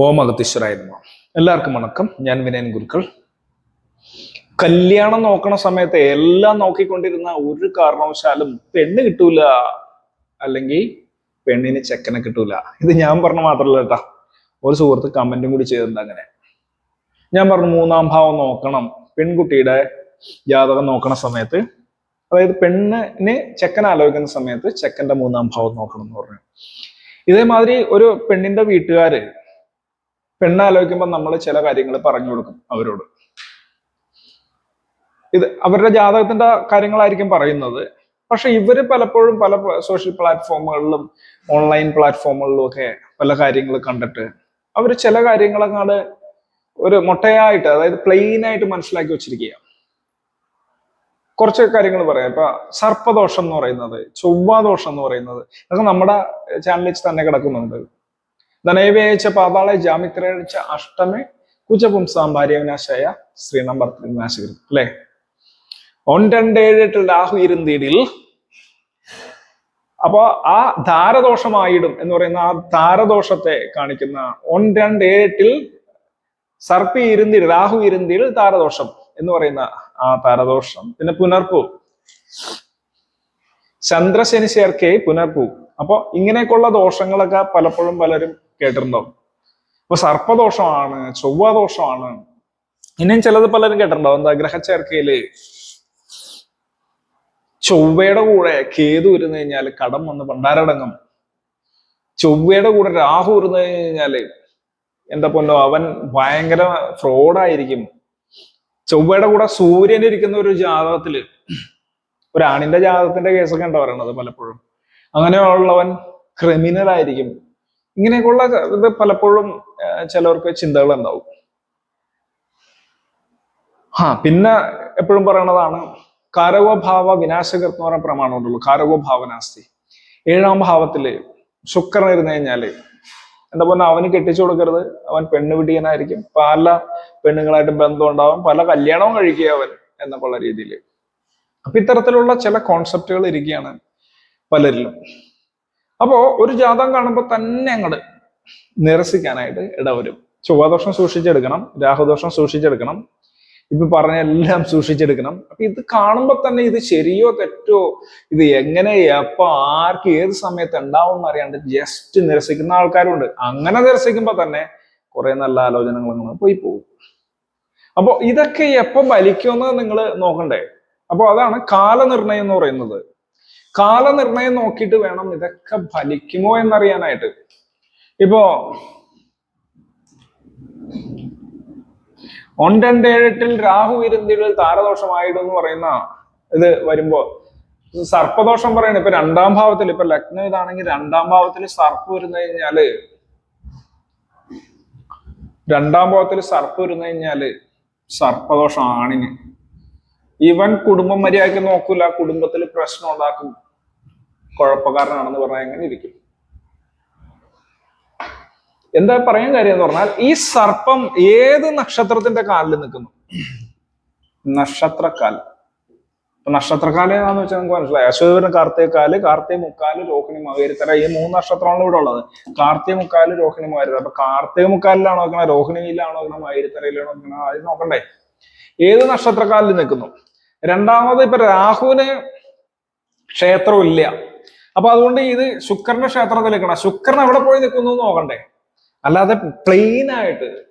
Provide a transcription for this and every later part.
ഓം അഗതീശ്വരായിരുന്നു എല്ലാവർക്കും വണക്കം. ഞാൻ വിനയൻ ഗുരുക്കൾ. കല്യാണം നോക്കണ സമയത്ത് എല്ലാം നോക്കിക്കൊണ്ടിരുന്ന ഒരു കാരണവശാലും പെണ്ണ് കിട്ടൂല. അല്ലെങ്കിൽ പെണ്ണിന് ചെക്കനെ കിട്ടൂല. ഇത് ഞാൻ പറഞ്ഞ മാത്രമല്ല കേട്ടാ. ഒരു സുഹൃത്ത് കമന്റും കൂടി ചെയ്തിട്ടുണ്ട് അങ്ങനെ. ഞാൻ പറഞ്ഞു മൂന്നാം ഭാവം നോക്കണം. പെൺകുട്ടിയുടെ ജാതകം നോക്കണ സമയത്ത് അതായത് പെണ്ണിന് ചെക്കൻ ആലോചിക്കുന്ന സമയത്ത് ചെക്കന്റെ മൂന്നാം ഭാവം നോക്കണം എന്ന് പറഞ്ഞു. ഇതേമാതിരി ഒരു പെണ്ണിന്റെ വീട്ടുകാര് പെണ്ണ് ആലോചിക്കുമ്പോൾ നമ്മൾ ചില കാര്യങ്ങൾ പറഞ്ഞു കൊടുക്കും അവരോട്. ഇത് അവരുടെ ജാതകത്തിന്റെ കാര്യങ്ങളായിരിക്കും പറയുന്നത്. പക്ഷെ ഇവർ പലപ്പോഴും പല സോഷ്യൽ പ്ലാറ്റ്ഫോമുകളിലും ഓൺലൈൻ പ്ലാറ്റ്ഫോമുകളിലും ഒക്കെ പല കാര്യങ്ങൾ കണ്ടിട്ട് അവർ ചില കാര്യങ്ങളെങ്ങാട് ഒരു മൊട്ടയായിട്ട് അതായത് പ്ലെയിൻ ആയിട്ട് മനസ്സിലാക്കി വെച്ചിരിക്കുക കുറച്ച് കാര്യങ്ങൾ പറയാം. ഇപ്പൊ സർപ്പദോഷം എന്ന് പറയുന്നത് ചൊവ്വാദോഷം എന്ന് പറയുന്നത് അതൊക്കെ നമ്മുടെ ചാനലിൽ തന്നെ കിടക്കുന്നുണ്ട്. ധനയവേച്ച പാതാളെ ജാമിത്രയച്ച അഷ്ടമേ കുജപുംസാം ഭാര്യവിനാശായ ശ്രീനമ്പർ വിനാശകരും അല്ലെ? ഒൻരണ്ടേഴെട്ടിൽ രാഹു ഇരുന്നീടിൽ അപ്പോ ആ ധാരദോഷമായിടും എന്ന് പറയുന്ന ആ ധാരദോഷത്തെ കാണിക്കുന്ന ഒൻ രണ്ട് ഏഴെട്ടിൽ സർപ്പി ഇരുന്തിൽ രാഹു ഇരുന്തിൽ താരദോഷം എന്ന് പറയുന്ന ആ താരദോഷം പിന്നെ പുനർപ്പു. ചന്ദ്രശനി ചേർക്കെ പുനർപ്പു. അപ്പൊ ഇങ്ങനെയൊക്കെയുള്ള ദോഷങ്ങളൊക്കെ പലപ്പോഴും പലരും കേട്ടിട്ടുണ്ടാവും. ഇപ്പൊ സർപ്പദോഷമാണ് ചൊവ്വാദോഷമാണ് ഇനിയും ചിലത് പലരും കേട്ടിട്ടുണ്ടാവും. എന്താ ഗ്രഹച്ചേർക്കയിൽ ചൊവ്വയുടെ കൂടെ കേതു ഇരുന്ന് കഴിഞ്ഞാൽ കടം വന്ന് പണ്ടാരടങ്ങും ചൊവ്വയുടെ കൂടെ രാഹു ഇരുന്ന് കഴിഞ്ഞാൽ എന്താ പൊന്നോ അവൻ ഭയങ്കര ഫ്രോഡായിരിക്കും. ചൊവ്വയുടെ കൂടെ സൂര്യൻ ഇരിക്കുന്ന ഒരു ജാതകത്തിൽ ഒരു ആണിന്റെ ജാതകത്തിന്റെ കേസൊക്കെ ഉണ്ടോ പറയണത് പലപ്പോഴും? അങ്ങനെയുള്ളവൻ ക്രിമിനൽ ആയിരിക്കും. ഇങ്ങനെയൊക്കെയുള്ള ഇത് പലപ്പോഴും ചിലവർക്ക് ചിന്തകൾ ഉണ്ടാവും. ആ പിന്നെ എപ്പോഴും പറയണതാണ് കാരകോഭാവ വിനാശകർ എന്ന് പറയുന്ന പ്രമാണമുണ്ടല്ലോ കാരകോഭാവനാസ്തി ഏഴാം ഭാവത്തിൽ ശുക്രൻ ഇരുന്നു കഴിഞ്ഞാൽ എന്താ പറഞ്ഞാൽ അവന് കെട്ടിച്ചു കൊടുക്കരുത്. അവൻ പെണ്ണ് പിടിയനായിരിക്കും പല പെണ്ണുങ്ങളായിട്ട് ബന്ധം ഉണ്ടാവും പല കല്യാണവും കഴിക്കുക അവൻ എന്നൊക്കെയുള്ള രീതിയിൽ അപ്പൊ ഇത്തരത്തിലുള്ള ചില കോൺസെപ്റ്റുകൾ ഇരിക്കുകയാണ്. പലരിലും. അപ്പോ ഒരു ജാതകം കാണുമ്പോൾ തന്നെ അങ്ങോട്ട് നിരസിക്കാനായിട്ട് ഇടവരും ചൊവ്വാദോഷം സൂക്ഷിച്ചെടുക്കണം രാഹുദോഷം സൂക്ഷിച്ചെടുക്കണം ഇപ്പൊ പറഞ്ഞ എല്ലാം സൂക്ഷിച്ചെടുക്കണം. അപ്പൊ ഇത് കാണുമ്പോൾ തന്നെ ഇത് ശരിയോ തെറ്റോ ഇത് എങ്ങനെ എപ്പോ ആർക്ക് ഏത് സമയത്ത് ഉണ്ടാവും അറിയാണ്ട് ജസ്റ്റ് നിരസിക്കുന്ന ആൾക്കാരുണ്ട്. അങ്ങനെ നിരസിക്കുമ്പോ തന്നെ കുറെ നല്ല ആലോചനകൾ അങ്ങനെ പോയി പോകും. അപ്പോ ഇതൊക്കെ എപ്പം വലിക്കുമെന്ന് നിങ്ങൾ നോക്കണ്ടേ? അപ്പോൾ അതാണ് കാലനിർണയം എന്ന് പറയുന്നത്. കാലനിർണയം നോക്കിയിട്ട് വേണം ഇതൊക്കെ ഫലിക്കുമോ എന്നറിയാനായിട്ട്. ഇപ്പോ ഒൻരണ്ടേഴെട്ടിൽ രാഹു ഇരുന്തിയിൽ താരദോഷമായിടും എന്ന് പറയുന്ന ഇത് വരുമ്പോ സർപ്പദോഷം പറയണ. ഇപ്പൊ രണ്ടാം ഭാവത്തിൽ ഇപ്പൊ ലഗ്നം ഇതാണെങ്കിൽ രണ്ടാം ഭാവത്തിൽ സർപ്പ് വരുന്നു കഴിഞ്ഞാൽ രണ്ടാം ഭാവത്തിൽ സർപ്പ് വരുന്നു കഴിഞ്ഞാൽ സർപ്പദോഷം ആണിന് ഇവൻ കുടുംബം മര്യാദയ്ക്ക് നോക്കൂല കുടുംബത്തിൽ പ്രശ്നം ഉണ്ടാക്കും. കുഴപ്പക്കാരനാണെന്ന് പറഞ്ഞാൽ എങ്ങനെ ഇരിക്കും. എന്താ പറയാൻ കാര്യം എന്ന് പറഞ്ഞാൽ ഈ സർപ്പം ഏത് നക്ഷത്രത്തിന്റെ കാലിൽ നിൽക്കുന്നു? നക്ഷത്രക്കാൽ. നക്ഷത്രക്കാൽ ഏതാന്ന് വെച്ചാൽ നമുക്ക് മനസ്സിലായി. അശ്വതന് കാർത്തികക്കാൽ കാർത്തിക മുക്കാൽ രോഹിണി മകേരിത്തര ഈ മൂന്ന് നക്ഷത്രമാണ് ഇവിടെ ഉള്ളത്. കാർത്തിക മുക്കാൽ രോഹിണി മകേരിത്തര അപ്പൊ കാർത്തിക മുക്കാലിലാണോ നോക്കണ? രോഹിണിയിലാണോ നോക്കണം? മകേരിത്തരയിലാണോ നോക്കണം? അത് നോക്കണ്ടേ? ഏത് നക്ഷത്രക്കാലിൽ നിൽക്കുന്നു? രണ്ടാമത് ഇപ്പൊ രാഹുവിന് ക്ഷേത്രം ഇല്ല അപ്പൊ അതുകൊണ്ട് ഇത് ശുക്രന്റെ ക്ഷേത്രത്തിൽ നിൽക്കണം. ശുക്രൻ എവിടെ പോയി നിൽക്കുന്നു നോക്കണ്ടേ? അല്ലാതെ പ്ലെയിൻ ആയിട്ട്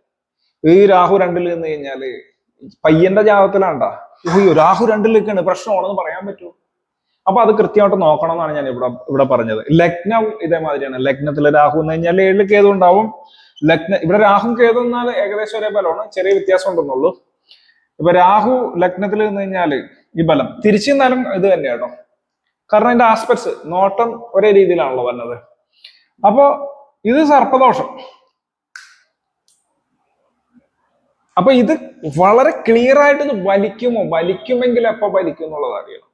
ഈ രാഹു രണ്ടിൽ നിന്ന് കഴിഞ്ഞാൽ പയ്യന്റെ ജാതത്തിലാണ്ടാ. ഓയ്യോ രാഹു രണ്ടിൽ നിൽക്കാണ്. പ്രശ്നമാണെന്ന് പറയാൻ പറ്റൂ. അപ്പൊ അത് കൃത്യമായിട്ട് നോക്കണം എന്നാണ് ഞാൻ ഇവിടെ ഇവിടെ പറഞ്ഞത്. ലഗ്നം ഇതേമാതിരിയാണ്. ലഗ്നത്തിലെ രാഹു എന്ന് കഴിഞ്ഞാൽ ഏഴിൽ കേതു ഉണ്ടാവും. ലഗ്ന ഇവിടെ രാഹു കേതു എന്നാൽ ഏകദേശം ഒരേ ബലമാണ്. ചെറിയ വ്യത്യാസം ഉണ്ടെന്നുള്ളൂ ഇപ്പൊ രാഹു ലഗ്നത്തിൽ നിന്ന് കഴിഞ്ഞാൽ ഈ ബലം തിരിച്ചു നിന്നാലും ഇത് തന്നെ കേട്ടോ. കാരണം അതിന്റെ ആസ്പെക്ട്സ് നോട്ടം ഒരേ രീതിയിലാണല്ലോ വരുന്നത് അപ്പോ ഇത് സർപ്പദോഷം. അപ്പൊ ഇത് വളരെ ക്ലിയർ ആയിട്ട് ഇത് വലിക്കുമോ? വലിക്കുമെങ്കിൽ എപ്പോ വലിക്കും എന്നുള്ളത് അറിയണം.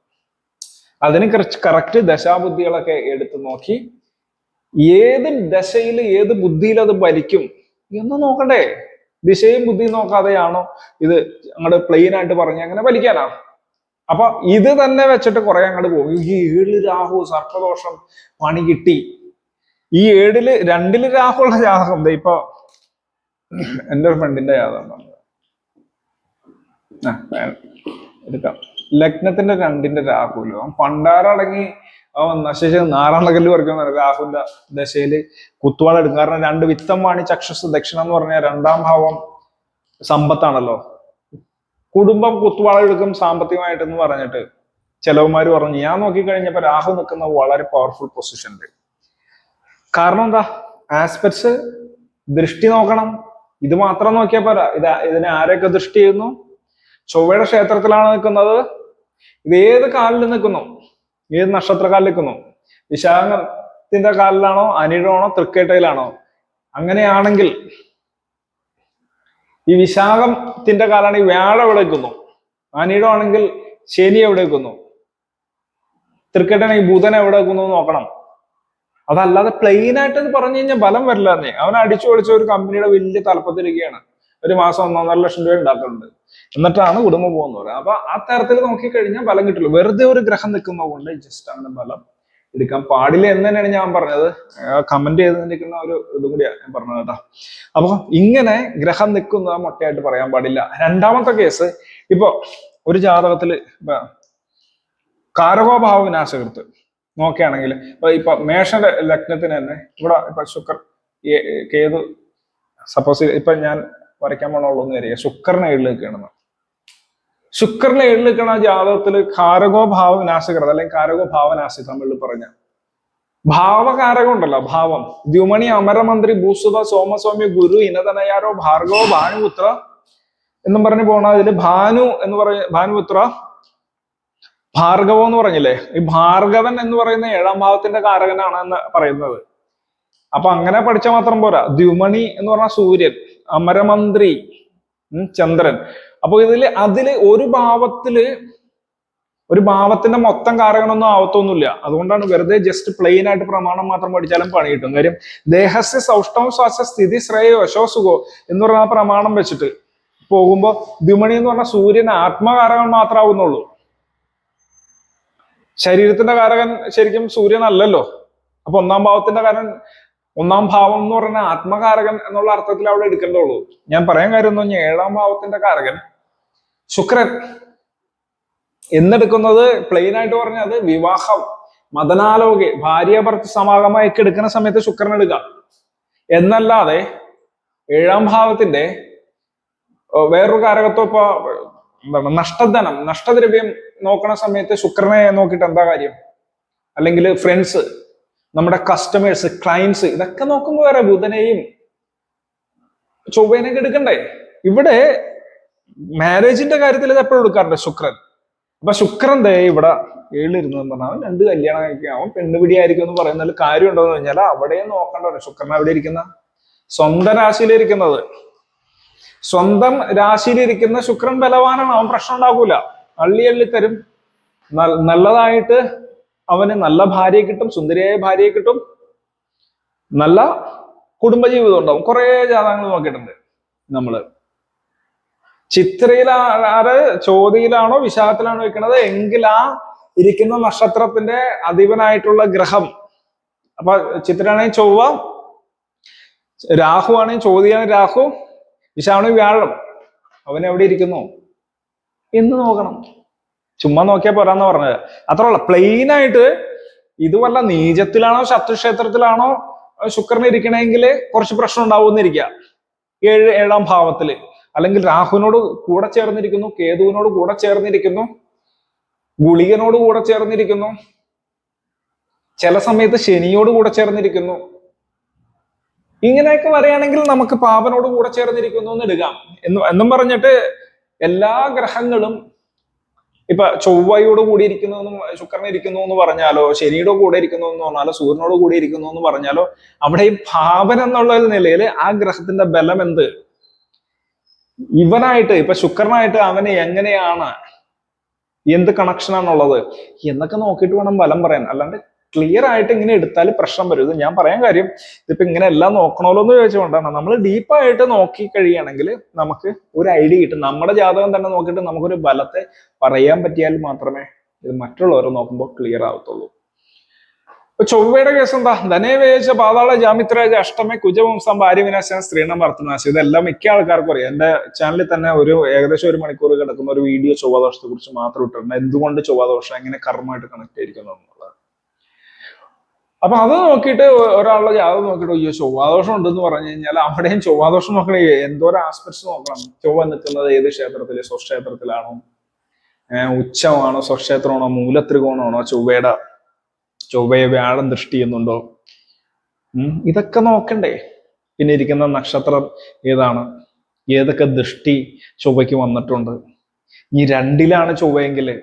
അതിന് കറക്റ്റ് ദശാബുദ്ധികളൊക്കെ എടുത്തു നോക്കി. ഏത് ദശയിൽ ഏത് ബുദ്ധിയിൽ അത് വലിക്കും എന്ന് നോക്കണ്ടേ? ദിശയും ബുദ്ധിയും നോക്കാതെയാണോ ഇത് അങ്ങോട്ട് പ്ലെയിൻ ആയിട്ട് പറഞ്ഞ് അങ്ങനെ വലിക്കാനാ? അപ്പൊ ഇത് തന്നെ വെച്ചിട്ട് കുറെ അങ്ങോട്ട് പോകും. ഈ ഏഴ് രാഹു സർപ്പദോഷം പണി കിട്ടി. ഈ ഏഴിൽ രണ്ടിൽ രാഹുള്ള ജാതകം എന്താ ഇപ്പൊ എന്റെ ഒരു ഫ്രണ്ടിന്റെ ജാതകം. എടുക്കാം. ലഗ്നത്തിന്റെ രണ്ടിന്റെ രാഹുലോ. അവൻ അവൻ നശിച്ച് നാറാണകല്ല് പറിക്കുന്ന രാഹുലിന്റെ ദശയിൽ കുത്തുവാള എടുക്കും. കാരണം രണ്ട് വിത്തം വാണി ചക്ഷസ് ദക്ഷിണ എന്ന് പറഞ്ഞ രണ്ടാം ഭാവം സമ്പത്താണല്ലോ. കുടുംബം കുത്തുവാള എടുക്കും സാമ്പത്തികമായിട്ടെന്ന് പറഞ്ഞിട്ട് ചെലവന്മാര് പറഞ്ഞു ഞാൻ നോക്കിക്കഴിഞ്ഞപ്പോ രാഹു നിൽക്കുന്ന വളരെ പവർഫുൾ പൊസിഷനിൽ കാരണം എന്താ? ആസ്പെക്ട്സ് ദൃഷ്ടി നോക്കണം. ഇത് മാത്രം നോക്കിയാൽ പോരാ. ഇത് ഇതിനെ ആരെയൊക്കെ ദൃഷ്ടി ചെയ്യുന്നു? ചൊവ്വയുടെ ക്ഷേത്രത്തിലാണ് നിൽക്കുന്നത്. ഇത് ഏത് കാലിൽ നിൽക്കുന്നു? ഏത് നക്ഷത്രക്കാലിൽ നിൽക്കുന്നു വിശാഖത്തിന്റെ കാലിലാണോ അനിഴമാണോ തൃക്കേട്ടയിലാണോ? അങ്ങനെയാണെങ്കിൽ ഈ വിശാഖത്തിന്റെ കാലാണ് ഈ വ്യാഴം എവിടെ നിൽക്കുന്നു? അനിഴമാണെങ്കിൽ ശനി എവിടെ നിൽക്കുന്നു? തൃക്കേട്ടാണെങ്കിൽ ബുധൻ എവിടെ നിൽക്കുന്നു നോക്കണം. അതല്ലാതെ പ്ലെയിൻ ആയിട്ട് പറഞ്ഞു കഴിഞ്ഞാൽ ബലം വരില്ലെന്നേ അവൻ അടിച്ചു പൊളിച്ച ഒരു കമ്പനിയുടെ വലിയ തലപ്പത്തിരിക്കുകയാണ്. ഒരു മാസം ഒന്നൊന്നര ലക്ഷം രൂപ ഉണ്ടാക്കുന്നുണ്ട് എന്നിട്ടാണ് കുടുംബം പോകുന്നത് പറയുന്നത് അപ്പൊ ആ തരത്തിൽ നോക്കിക്കഴിഞ്ഞാൽ ബലം കിട്ടില്ല വെറുതെ ഒരു ഗ്രഹം നിൽക്കുന്നത് കൊണ്ട് ജസ്റ്റ് അങ്ങനെ ബലം എടുക്കാൻ പാടില്ല എന്ന് തന്നെയാണ് ഞാൻ പറഞ്ഞത്. കമന്റ് ചെയ്ത് നിൽക്കുന്ന ഒരു ഇതും കൂടിയാണ് ഞാൻ പറഞ്ഞത് കേട്ടോ. അപ്പൊ ഇങ്ങനെ ഗ്രഹം നിൽക്കുന്നത് മൊട്ടയായിട്ട് പറയാൻ പാടില്ല. രണ്ടാമത്തെ കേസ് ഇപ്പൊ ഒരു ജാതകത്തിൽ കാരകോഭാവ വിനാശകൃത്ത് നോക്കുകയാണെങ്കിൽ ഇപ്പൊ ഇപ്പൊ മേഷ ലഗ്നത്തിന് തന്നെ ഇവിടെ ഇപ്പൊ ശുക്ര കേതു സപ്പോസ് ഇപ്പൊ ഞാൻ വരയ്ക്കാൻ പോണുള്ളൂ എന്ന് കരുതുക ശുക്രനെ ഏഴിലേക്കാണെന്ന് ശുക്രനെ ഏഴിലേക്കാണ് ആ ജാതകത്തിൽ കാരകോ ഭാവ വിനാശകൃത അല്ലെങ്കിൽ കാരകോ ഭാവനാശി തമിഴിൽ പറഞ്ഞ. ഭാവകാരകം ഉണ്ടല്ലോ ഭാവം. ദ്യുമണി അമരമന്ത്രി ഭൂസുത സോമസ്വാമി ഗുരു ഇനതനയാരോ ഭാർഗവോ ഭാനുപുത്ര എന്നും പറഞ്ഞു പോണ അതിൽ ഭാനു എന്ന് പറഞ്ഞ ഭാനുപുത്ര ഭാർഗവോ എന്ന് പറഞ്ഞില്ലേ? ഈ ഭാർഗവൻ എന്ന് പറയുന്ന ഏഴാം ഭാവത്തിന്റെ കാരകനാണ് എന്ന് പറയുന്നത്. അപ്പൊ അങ്ങനെ പഠിച്ചാൽ മാത്രം പോരാ. ദ്യുമണി എന്ന് പറഞ്ഞ സൂര്യൻ. അമരമന്ത്രി ചന്ദ്രൻ. അപ്പൊ ഇതിൽ അതിൽ ഒരു ഭാവത്തിൽ ഒരു ഭാവത്തിന്റെ മൊത്തം കാരകനൊന്നും ആവത്തൊന്നുമില്ല. അതുകൊണ്ടാണ് വെറുതെ ജസ്റ്റ് പ്ലെയിൻ ആയിട്ട് പ്രമാണം മാത്രം പഠിച്ചാലും പണി കിട്ടും കാര്യം ദേഹസ്യ സൗഷ്ടം ശ്വാസ സ്ഥിതി ശ്രേയോ യശോസുഖോ എന്ന് പറഞ്ഞ പ്രമാണം വെച്ചിട്ട് പോകുമ്പോ ദ്വിമണി എന്ന് പറഞ്ഞ സൂര്യൻ ആത്മകാരകൻ മാത്രമാവുന്നുള്ളൂ ശരീരത്തിന്റെ കാരകൻ ശരിക്കും സൂര്യനല്ലല്ലോ. അപ്പൊ ഒന്നാം ഭാവത്തിന്റെ കാരൻ ഒന്നാം ഭാവം എന്ന് പറഞ്ഞ ആത്മകാരകൻ എന്നുള്ള അർത്ഥത്തിൽ അവിടെ എടുക്കേണ്ടുള്ളൂ ഞാൻ പറയാൻ കാര്യം എന്ന് പറഞ്ഞാൽ ഏഴാം ഭാവത്തിന്റെ കാരകൻ ശുക്രൻ. എന്നെടുക്കുന്നത് പ്ലെയിൻ ആയിട്ട് പറഞ്ഞാൽ അത് വിവാഹം മതനാലോക ഭാര്യ ഭർത്ത സമാഗമൊക്കെ എടുക്കുന്ന സമയത്ത് ശുക്രൻ എടുക്കാം. എന്നല്ലാതെ ഏഴാം ഭാവത്തിന്റെ വേറൊരു കാരകത്വം ഇപ്പൊ എന്താണ് നഷ്ടധനം നഷ്ടദ്രവ്യം നോക്കണ സമയത്ത് ശുക്രനെ നോക്കിയിട്ട് എന്താ കാര്യം? അല്ലെങ്കിൽ ഫ്രണ്ട്സ് നമ്മുടെ കസ്റ്റമേഴ്സ് ക്ലയൻസ് ഇതൊക്കെ നോക്കുമ്പോൾ വേറെ ബുധനെയും ചൊവ്വേനെയൊക്കെ എടുക്കണ്ടേ? ഇവിടെ മാരേജിന്റെ കാര്യത്തിൽ ഇത് എപ്പോഴും എടുക്കാറുണ്ട് ശുക്രൻ. അപ്പൊ ശുക്രൻ ദേ ഇവിടെ ഏഴിലിരുന്നു എന്ന് പറഞ്ഞാൽ രണ്ട് കല്യാണം ആവും പെണ്ണുപിടിയായിരിക്കും എന്ന് പറയുന്നതിൽ കാര്യം ഉണ്ടോ എന്ന് കഴിഞ്ഞാൽ അവിടെയും നോക്കണ്ട ശുക്രൻ എവിടെ ഇരിക്കുന്ന? സ്വന്തം രാശിയിലിരിക്കുന്നത് സ്വന്തം രാശിയിലിരിക്കുന്ന ശുക്രൻ ബലവാനാണ്. അവൻ പ്രശ്നം ഉണ്ടാകൂല അള്ളി അള്ളി തരും. നല്ലതായിട്ട് അവന് നല്ല ഭാര്യയെ കിട്ടും സുന്ദരിയായ ഭാര്യയെ കിട്ടും. നല്ല കുടുംബജീവിതം ഉണ്ടാവും. കുറെ ജാതകങ്ങൾ നോക്കിയിട്ടുണ്ട് നമ്മൾ. ചിത്രയിലാണ് ചോതിയിലാണോ വിശാഖത്തിലാണോ വെക്കുന്നത് എങ്കിൽ ആ ഇരിക്കുന്ന നക്ഷത്രത്തിന്റെ അധിപനായിട്ടുള്ള ഗ്രഹം. അപ്പൊ ചിത്രയാണെങ്കിൽ ചൊവ്വ രാഹു ആണെങ്കിൽ ചോതിയാണ് രാഹു വിശാഖാണ് വ്യാഴം. അവൻ എവിടെ ഇരിക്കുന്നു? എന്ന് നോക്കണം. ചുമ്മാ നോക്കിയാൽ പോരാന്ന് പറഞ്ഞത്. അത്രയുള്ള പ്ലെയിൻ ആയിട്ട് ഇത് വല്ല നീചത്തിലാണോ ശത്രുക്ഷേത്രത്തിലാണോ ശുക്രൻ ഇരിക്കണമെങ്കിൽ കുറച്ച് പ്രശ്നം ഉണ്ടാവുമെന്നിരിക്കുക ഏഴ് ഏഴാം ഭാവത്തിൽ. അല്ലെങ്കിൽ രാഹുവിനോട് കൂടെ ചേർന്നിരിക്കുന്നു കേതുവിനോട് കൂടെ ചേർന്നിരിക്കുന്നു ഗുളികനോട് കൂടെ ചേർന്നിരിക്കുന്നു. ചില സമയത്ത് ശനിയോട് കൂടെ ചേർന്നിരിക്കുന്നു. ഇങ്ങനെയൊക്കെ വരികയാണെങ്കിൽ നമുക്ക് പാപനോട് കൂടെ ചേർന്നിരിക്കുന്നു എന്ന് എടുക്കാം എന്ന് എന്നും പറഞ്ഞിട്ട് എല്ലാ ഗ്രഹങ്ങളും ഇപ്പൊ ചൊവ്വയോട് കൂടി ഇരിക്കുന്നു എന്നും ശുക്രൻ ഇരിക്കുന്നു എന്ന് പറഞ്ഞാലോ ശനിയുടെ കൂടെ ഇരിക്കുന്നു എന്ന് പറഞ്ഞാലോ സൂര്യനോട് കൂടി ഇരിക്കുന്നു എന്ന് പറഞ്ഞാലോ അവിടെ ഈ ഭാവൻ എന്നുള്ള നിലയിൽ ആ ഗ്രഹത്തിന്റെ ബലം എന്ത്? ഇവനായിട്ട് ഇപ്പൊ ശുക്രനായിട്ട് അവന് എങ്ങനെയാണ് എന്ത് കണക്ഷനാണുള്ളത് എന്നൊക്കെ നോക്കിയിട്ട് വേണം ബലം പറയാൻ. അല്ലാണ്ട് ക്ലിയർ ആയിട്ട് ഇങ്ങനെ എടുത്താൽ പ്രശ്നം വരും. ഞാൻ പറയാൻ കാര്യം ഇതിപ്പോ ഇങ്ങനെ എല്ലാം നോക്കണമല്ലോ എന്ന് ചോദിച്ചുകൊണ്ടാണ് നമ്മൾ ഡീപ്പായിട്ട് നോക്കി കഴിയുകയാണെങ്കിൽ നമുക്ക് ഒരു ഐഡിയ കിട്ടും. നമ്മുടെ ജാതകം തന്നെ നോക്കിയിട്ട് നമുക്കൊരു ബലത്തെ പറയാൻ പറ്റിയാൽ മാത്രമേ ഇത് മറ്റുള്ളവരെ നോക്കുമ്പോൾ ക്ലിയർ ആവത്തുള്ളൂ. ഇപ്പൊ ചൊവ്വയുടെ കേസ് എന്താ? ധനേവേശ പാതാള ജാമിത്രേജ അഷ്ടമേ കുജവംസം ഭാര്യവിനാശം സ്ത്രീണം വർത്തനാശം ഇതെല്ലാം മിക്ക ആൾക്കാർക്കും അറിയാം. എന്റെ ചാനലിൽ തന്നെ ഒരു ഏകദേശം ഒരു മണിക്കൂർ കിടക്കുന്ന ഒരു വീഡിയോ ചൊവ്വാദോഷത്തെ കുറിച്ച് മാത്രം ഇട്ടിട്ടുണ്ട്. എന്തുകൊണ്ട് ചൊവ്വാദോഷം എങ്ങനെ കർമ്മമായിട്ട് കണക്ട് ആയിരിക്കുന്നു എന്നുള്ളത്. അപ്പൊ അത് നോക്കിയിട്ട് ഒരാളുടെ ജാതകം നോക്കിയിട്ട് അയ്യോ ചൊവ്വാദോഷം ഉണ്ടെന്ന് പറഞ്ഞു കഴിഞ്ഞാൽ അവിടെയും ചൊവ്വാദോഷം നോക്കണേ എന്തോരം ആസ്പെക്ട്സ് നോക്കണം. ചൊവ്വ നിൽക്കുന്നത് ഏത് ക്ഷേത്രത്തിൽ? സ്വക്ഷേത്രത്തിലാണോ? ഉച്ചമാണോ? സ്വക്ഷേത്രമാണോ? മൂലത്രികോണമാണോ? ചൊവ്വയുടെ ചൊവ്വയെ വ്യാഴം ദൃഷ്ടി ചെയ്യുന്നുണ്ടോ? ഇതൊക്കെ നോക്കണ്ടേ. പിന്നെ ഇരിക്കുന്ന നക്ഷത്രം ഏതാണ്? ഏതൊക്കെ ദൃഷ്ടി ചൊവ്വയ്ക്ക് വന്നിട്ടുണ്ട്? ഈ രണ്ടിലാണ് ചൊവ്വയെങ്കിൽ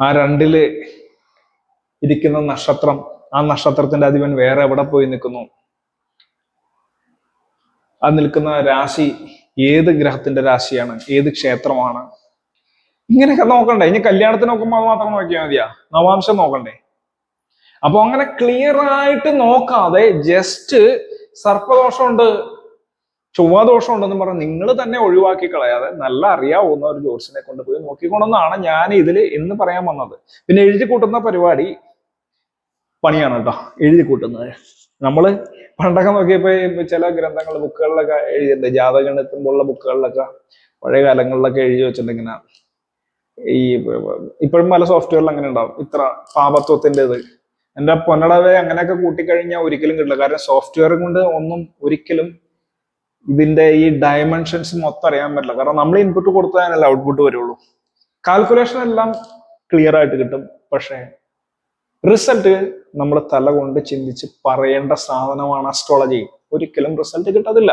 ആ രണ്ടിൽ ഇരിക്കുന്ന നക്ഷത്രം. ആ നക്ഷത്രത്തിന്റെ അധിപൻ വേറെ എവിടെ പോയി നിൽക്കുന്നു? ആ നിൽക്കുന്ന രാശി ഏത് ഗ്രഹത്തിന്റെ രാശിയാണ്? ഏത് ക്ഷേത്രമാണ്? ഇങ്ങനെയൊക്കെ നോക്കണ്ടേ. ഇനി കല്യാണത്തിന് നോക്കുമ്പോൾ അത് മാത്രം നോക്കിയാൽ മതിയാ. നവാംശം നോക്കണ്ടേ. അപ്പൊ അങ്ങനെ ക്ലിയർ ആയിട്ട് നോക്കാതെ ജസ്റ്റ് സർപ്പദോഷമുണ്ട് ചൊവ്വാദോഷമുണ്ടെന്ന് പറഞ്ഞ് നിങ്ങൾ തന്നെ ഒഴിവാക്കി കളയാതെ നല്ല അറിയാവുന്ന ഒരു ജോത്സ്യനെ കൊണ്ടുപോയി നോക്കിക്കൊണ്ടെന്നാണ് ഞാൻ ഇതിൽ എന്ന് പറയാൻ വന്നത്. പിന്നെ എഴുതി കൂട്ടുന്ന പരിപാടി പണിയാണ് കേട്ടോ എഴുതി കൂട്ടുന്നത്. നമ്മൾ പണ്ടൊക്കെ നോക്കിയപ്പോ ചില ഗ്രന്ഥങ്ങൾ ബുക്കുകളിലൊക്കെ എഴുതിയിട്ടുണ്ട്. ജാതകണത്തിലുള്ള ബുക്കുകളിലൊക്കെ പഴയ കാലങ്ങളിലൊക്കെ എഴുതി വെച്ചിട്ടുണ്ടെങ്കിൽ ഈ ഇപ്പോഴും പല സോഫ്റ്റ്വെയറിൽ അങ്ങനെ ഉണ്ടാവും. ഇത്ര പാപത്വത്തിന്റെത്. എന്റെ പൊന്നടവെ അങ്ങനെയൊക്കെ കൂട്ടിക്കഴിഞ്ഞാൽ ഒരിക്കലും കിട്ടില്ല. കാരണം സോഫ്റ്റ്വെയർ കൊണ്ട് ഒന്നും ഒരിക്കലും ഇതിന്റെ ഈ ഡയമെൻഷൻസ് മൊത്തം അറിയാൻ പറ്റില്ല. കാരണം നമ്മൾ ഇൻപുട്ട് കൊടുത്താലല്ലേ ഔട്ട്പുട്ട് വരുള്ളൂ. കാൽക്കുലേഷൻ എല്ലാം ക്ലിയർ ആയിട്ട് കിട്ടും. പക്ഷേ റിസൾട്ട് നമ്മൾ തല കൊണ്ട് ചിന്തിച്ച് പറയേണ്ട സാധനമാണ് അസ്ട്രോളജി ഒരിക്കലും റിസൾട്ട് കിട്ടത്തില്ല.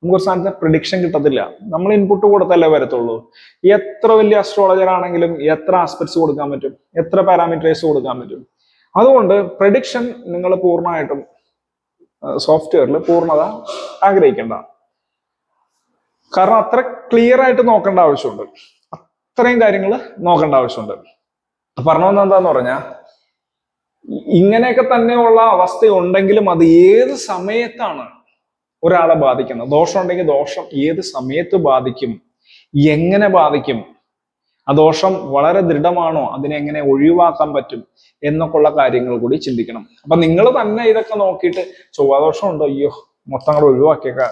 നമുക്ക് ഒരു സാധനത്തിന് പ്രഡിക്ഷൻ കിട്ടത്തില്ല. നമ്മൾ ഇൻപുട്ട് കൊടുത്തല്ലേ വരത്തുള്ളൂ. എത്ര വലിയ അസ്ട്രോളജർ ആണെങ്കിലും എത്ര ആസ്പെക്ട്സ് കൊടുക്കാൻ പറ്റും? എത്ര പാരാമീറ്റേഴ്സ് കൊടുക്കാൻ പറ്റും? അതുകൊണ്ട് പ്രഡിക്ഷൻ നിങ്ങൾ പൂർണമായിട്ടും സോഫ്റ്റ്വെയറിൽ പൂർണത ആഗ്രഹിക്കേണ്ട. കാരണം അത്ര ക്ലിയർ ആയിട്ട് നോക്കേണ്ട ആവശ്യമുണ്ട്. അത്രയും കാര്യങ്ങൾ നോക്കേണ്ട ആവശ്യമുണ്ട്. പറഞ്ഞു വന്നത് എന്താന്ന് പറഞ്ഞാൽ ഇങ്ങനെയൊക്കെ തന്നെയുള്ള അവസ്ഥ ഉണ്ടെങ്കിലും അത് ഏത് സമയത്താണ് ഒരാളെ ബാധിക്കുന്നത്? ദോഷം ഉണ്ടെങ്കിൽ ദോഷം ഏത് സമയത്ത് ബാധിക്കും? എങ്ങനെ ബാധിക്കും? ആ ദോഷം വളരെ ദൃഢമാണോ? അതിനെ എങ്ങനെ ഒഴിവാക്കാൻ പറ്റും? എന്നൊക്കെ ഉള്ള കാര്യങ്ങൾ കൂടി ചിന്തിക്കണം. അപ്പൊ നിങ്ങൾ തന്നെ ഇതൊക്കെ നോക്കിയിട്ട് ചൊവ്വാദോഷം ഉണ്ടോ? അയ്യോ മൊത്തം കൂടെ ഒഴിവാക്കിയേക്കാം.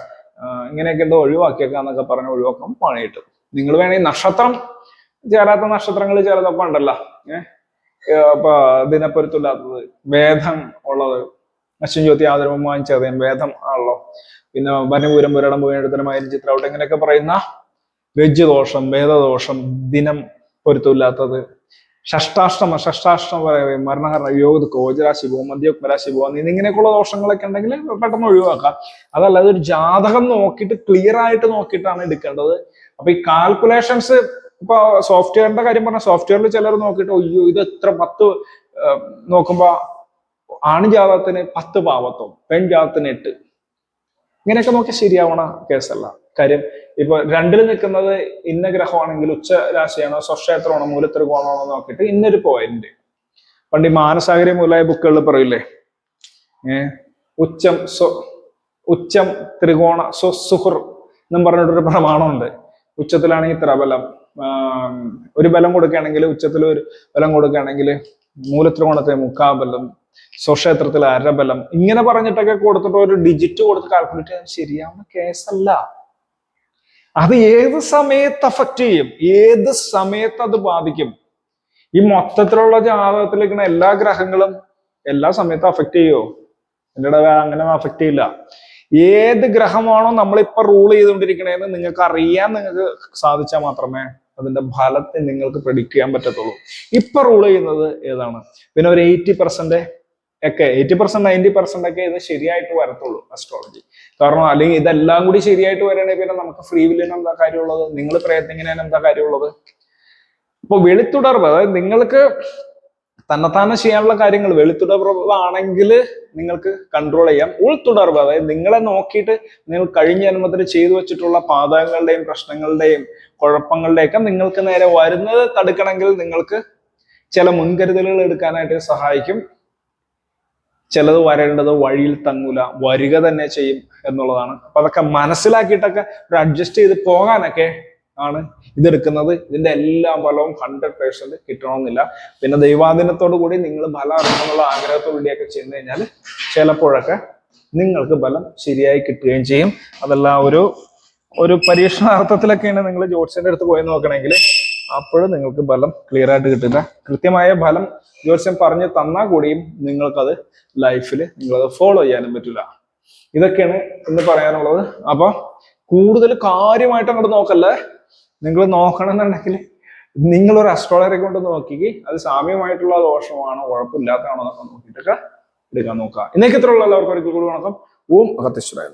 ഇങ്ങനെയൊക്കെ ഉണ്ടോ ഒഴിവാക്കിയേക്കാം എന്നൊക്കെ പറഞ്ഞ് ഒഴിവാക്കാൻ പണിയിട്ട് നിങ്ങൾ വേണമെങ്കിൽ നക്ഷത്രം ചേരാത്ത നക്ഷത്രങ്ങൾ ചിലതൊക്കെ ഉണ്ടല്ലോ. ഏഹ് ദിനപ്പൊരുത്തില്ലാത്തത് വേദം ഉള്ളത്. അശ്വൻ ജ്യോതി ആദരവും വാങ്ങിച്ചത് വേദം ആണല്ലോ. പിന്നെ വനപൂരം പുരടം പൂയെടുത്തനമായും ചിത്രവട്ടം ഇങ്ങനെയൊക്കെ പറയുന്ന രജ്ജുദോഷം വേദദോഷം ദിനം പൊരുത്തമില്ലാത്തത്. ഷഷ്ടാഷ്ടമ ഷഷ്ടാഷ്ടമ പറയുകയും മരണഹരണ യോഗ കോജരാശി പോകും മദ്യോക്മരാശി പോകും ഇങ്ങനെയൊക്കെയുള്ള ദോഷങ്ങളൊക്കെ ഉണ്ടെങ്കിൽ പെട്ടെന്ന് ഒഴിവാക്കാം. അതല്ല അതൊരു ജാതകം നോക്കിയിട്ട് ക്ലിയർ ആയിട്ട് നോക്കിയിട്ടാണ് എടുക്കേണ്ടത്. അപ്പൊ ഈ കാൽക്കുലേഷൻസ് ഇപ്പൊ സോഫ്റ്റ്വെയറിന്റെ കാര്യം പറഞ്ഞ സോഫ്റ്റ്വെയറിൽ ചിലർ നോക്കിയിട്ട് അയ്യോ ഇത് എത്ര പത്ത് നോക്കുമ്പോ ആണ് ജാതകത്തിന് പത്ത് പാവത്വം പെൺ ജാതകത്തിന് എട്ട്. ഇങ്ങനെയൊക്കെ നോക്കി ശരിയാവണ കേസല്ല. കാര്യം ഇപ്പൊ രണ്ടിൽ നിൽക്കുന്നത് ഇന്ന ഗ്രഹമാണെങ്കിൽ ഉച്ച രാശിയാണോ സ്വക്ഷേത്രമാണോ മൂലത്രികോണമാണോ നോക്കിയിട്ട് ഇന്നൊരു പോയിന്റ് പണ്ട് ഈ മാനസാഗരി ബുക്കുകളിൽ പറയില്ലേ? ഉച്ചം സ്വ ഉച്ചം ത്രികോണ സ്വസുഹൃ എന്നും പറഞ്ഞിട്ടൊരു പ്രമാണമുണ്ട്. ഉച്ചത്തിലാണെങ്കിൽ ഇത്ര ബലം. ഒരു ബലം കൊടുക്കുകയാണെങ്കിൽ ഉച്ചത്തിൽ ഒരു ബലം കൊടുക്കുകയാണെങ്കിൽ മൂലത്രികോണത്തെ മുക്കാബലം സ്വക്ഷേത്രത്തിൽ അരബലം ഇങ്ങനെ പറഞ്ഞിട്ടൊക്കെ കൊടുത്തിട്ട് ഒരു ഡിജിറ്റ് കൊടുത്ത് കാൽക്കുലേറ്റ് ചെയ്യാൻ ശരിയാവുന്ന കേസല്ല അത് ഏത് സമയത്ത് അഫക്റ്റ് ചെയ്യും? ഏത് സമയത്ത് അത് ബാധിക്കും? ഈ മൊത്തത്തിലുള്ള ജാതകത്തിൽ എല്ലാ ഗ്രഹങ്ങളും എല്ലാ സമയത്തും അഫക്റ്റ് ചെയ്യുമോ എന്റെ അങ്ങനെ അഫക്റ്റ് ചെയ്യില്ല. ഏത് ഗ്രഹമാണോ നമ്മളിപ്പോ റൂൾ ചെയ്തുകൊണ്ടിരിക്കണേന്ന് നിങ്ങൾക്ക് അറിയാൻ നിങ്ങൾക്ക് സാധിച്ചാൽ മാത്രമേ അതിന്റെ ഫലത്തെ നിങ്ങൾക്ക് പ്രഡിക്ട് ചെയ്യാൻ പറ്റത്തുള്ളൂ. ഇപ്പൊ റൂൾ ചെയ്യുന്നത് ഏതാണ്? പിന്നെ ഒരു എയ്റ്റി പെർസെന്റ് ഒക്കെ എയ്റ്റി പെർസെന്റ് നയന്റി പെർസെന്റ് ഒക്കെ ഇത് ശരിയായിട്ട് വരത്തുള്ളൂ അസ്ട്രോളജി കാരണം അല്ലെങ്കിൽ ഇതെല്ലാം കൂടി ശരിയായിട്ട് വരണേ പിന്നെ നമുക്ക് ഫ്രീ വില്ലിന് എന്താ കാര്യമുള്ളത്? നിങ്ങൾ പ്രയത്നിക്കുന്നതിന് എന്താ കാര്യമുള്ളത്? അപ്പോൾ വെളിത്തുടർവ് അതായത് നിങ്ങൾക്ക് തന്നെത്താനെ ചെയ്യാനുള്ള കാര്യങ്ങൾ വെളിത്തുടർവ് ആണെങ്കിൽ നിങ്ങൾക്ക് കൺട്രോൾ ചെയ്യാം. ഉൾത്തുടർവ് അതായത് നിങ്ങളെ നോക്കിയിട്ട് നിങ്ങൾ കഴിഞ്ഞ ജന്മത്തിൽ ചെയ്തു വെച്ചിട്ടുള്ള പാതകങ്ങളുടെയും പ്രശ്നങ്ങളുടെയും കുഴപ്പങ്ങളുടെയൊക്കെ നിങ്ങൾക്ക് നേരെ വരുന്നത് തടുക്കണമെങ്കിൽ നിങ്ങൾക്ക് ചില മുൻകരുതലുകൾ എടുക്കാനായിട്ട് സഹായിക്കും. ചിലത് വരേണ്ടത് വഴിയിൽ തങ്ങൂല വരിക തന്നെ ചെയ്യും എന്നുള്ളതാണ്. അപ്പൊ അതൊക്കെ മനസ്സിലാക്കിയിട്ടൊക്കെ ഒരു അഡ്ജസ്റ്റ് ചെയ്ത് പോകാനൊക്കെ ആണ് ഇതെടുക്കുന്നത്. ഇതിന്റെ എല്ലാ ഫലവും ഹൺഡ്രഡ് പേഴ്സെന്റ് കിട്ടണമെന്നില്ല. പിന്നെ ദൈവാധീനത്തോടു കൂടി നിങ്ങൾ ഫലം അറിയണമെന്നുള്ള ആഗ്രഹത്തോടുകൂടിയൊക്കെ ചെന്ന് കഴിഞ്ഞാൽ ചിലപ്പോഴൊക്കെ നിങ്ങൾക്ക് ഫലം ശരിയായി കിട്ടുകയും ചെയ്യും. അതല്ല ഒരു ഒരു പരീക്ഷണാർത്ഥത്തിലൊക്കെയാണ് നിങ്ങൾ ജ്യോത്സ്യന്റെ അടുത്ത് പോയി നോക്കണമെങ്കിൽ അപ്പോഴും നിങ്ങൾക്ക് ഫലം ക്ലിയർ ആയിട്ട് കിട്ടില്ല. കൃത്യമായ ഫലം ജോത്സ്യം പറഞ്ഞു തന്നാൽ കൂടിയും നിങ്ങൾക്കത് ലൈഫിൽ നിങ്ങളത് ഫോളോ ചെയ്യാനും പറ്റില്ല. ഇതൊക്കെയാണ് ഇന്ന് പറയാനുള്ളത്. അപ്പൊ കൂടുതൽ കാര്യമായിട്ട് അങ്ങോട്ട് നോക്കല്ലേ? നിങ്ങൾ നോക്കണമെന്നുണ്ടെങ്കിൽ നിങ്ങളൊരു അസ്ട്രോളറെ കൊണ്ട് നോക്കി അത് സാമ്യമായിട്ടുള്ള ദോഷമാണോ കുഴപ്പമില്ലാത്തതാണോ എന്നൊക്കെ നോക്കിയിട്ടൊക്കെ എടുക്കാൻ നോക്കുക. ഇന്നേക്ക് ഇത്രയുള്ള. എല്ലാവർക്കും ഒരിക്കൽ കൂടി വണക്കം. ഓം അകത്തേശ്വരായ